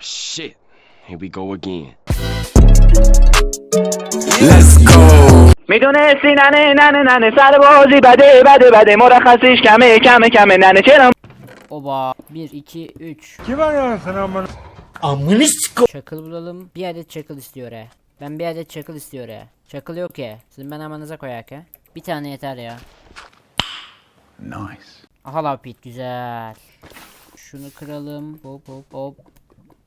shit. Here we go again. میدونستی ننه ننه ننه سر بازی بده بده بده مرخصیش کمه کمه کمه ننه چرا Oba 1 2 3 Kim arıyorsun amına? Çakıl bulalım. Bir adet çakıl istiyor he. Ben bir adet çakıl istiyor he. Çakıl yok ya. Sizin ben amanıza koyak he. Bir tane yeter ya. Nice. Aha lapit güzel. Şunu kıralım. Hop hop hop.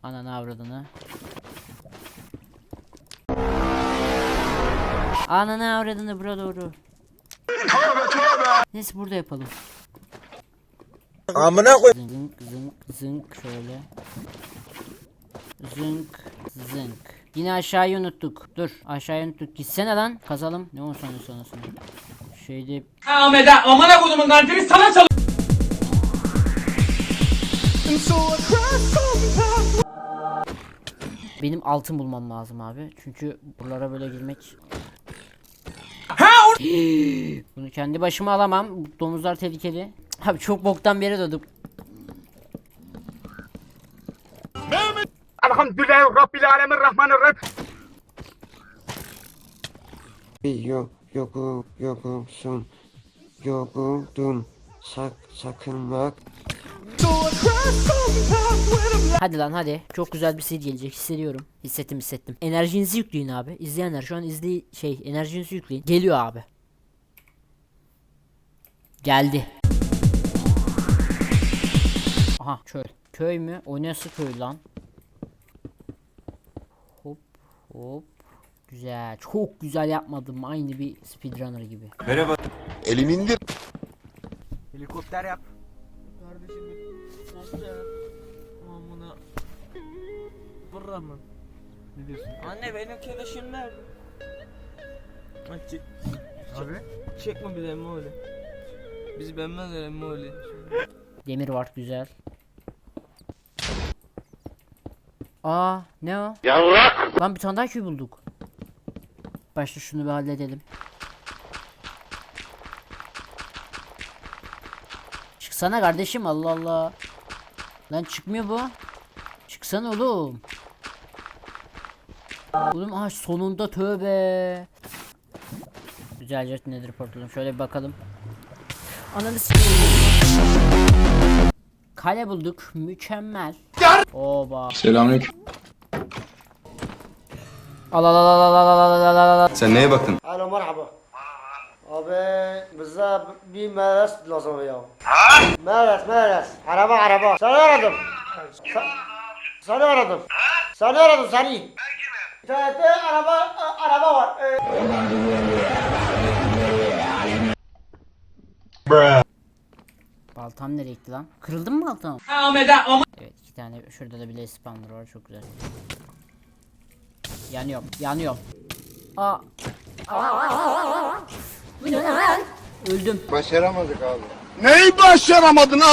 Ananı avradını. Ananı avradını bura doğru. Neyse burada yapalım. Amına koy. Zınk zınk zınk şöyle. Zınk zınk. Yine aşağıyı unuttuk. Dur aşağıyı unuttuk. Gitsene lan. Kazalım. Ne olsun ne sonrasında. Şeyde Ahmet'e amına kodumun kantini sana çal. Benim altın bulmam lazım abi. Çünkü buralara böyle girmek Bunu kendi başıma alamam. Domuzlar tehlikeli. Abi çok boktan bir yere döndüm. Elhamdülillah Rabbil Alemin Rahmanirrahim Yok yokum yokumsun. Yokuldun. Sak sakınmak. Hadi lan hadi. Çok güzel bir şey gelecek hissediyorum. Hissettim hissettim. Enerjinizi yükleyin abi. İzleyenler şu an izley şey enerjinizi yükleyin. Geliyor abi. Geldi. Aha köy. Köy mü? O nasıl köy lan? Hop hop. Güzel. Çok güzel yapmadım. Aynı bir speedrunner gibi. Elini indir. Helikopter yap. Kardeşim ya? Amına. Burra mı? Ne diyorsun? Anne benim keleşim nerede? Aç çek. Abi? Çekme bir emmi öyle. Bizi beğenmezler emmi öyle. Demir var güzel. Aa ne o? Yavrak Lan bir tane daha köy bulduk. Başta şunu bir halledelim. Çıksana kardeşim Allah Allah. Lan çıkmıyor bu. Çıksana oğlum. Oğlum aha sonunda tövbe. Güzelce nedir portalım. Şöyle bir bakalım. Ananı. Kale bulduk. Mükemmel. Oba. Selamünaleyküm. Al al al al al al al al al al. Sen neye baktın? Alo merhaba. Abi bize bir meres lazım ya. Meres meres. Araba araba. Seni aradım. Sa- seni aradım. Seni aradım seni. İnternette araba araba var. Ee, Baltam nereye gitti lan? Kırıldı mı baltam? Ahmet'e ama. Evet iki tane şurada da bir lace spawner var çok güzel. Yanıyorum yanıyorum. Aa. Aa. Bu ne lan? Öldüm. Başaramadık abi. Neyi başaramadın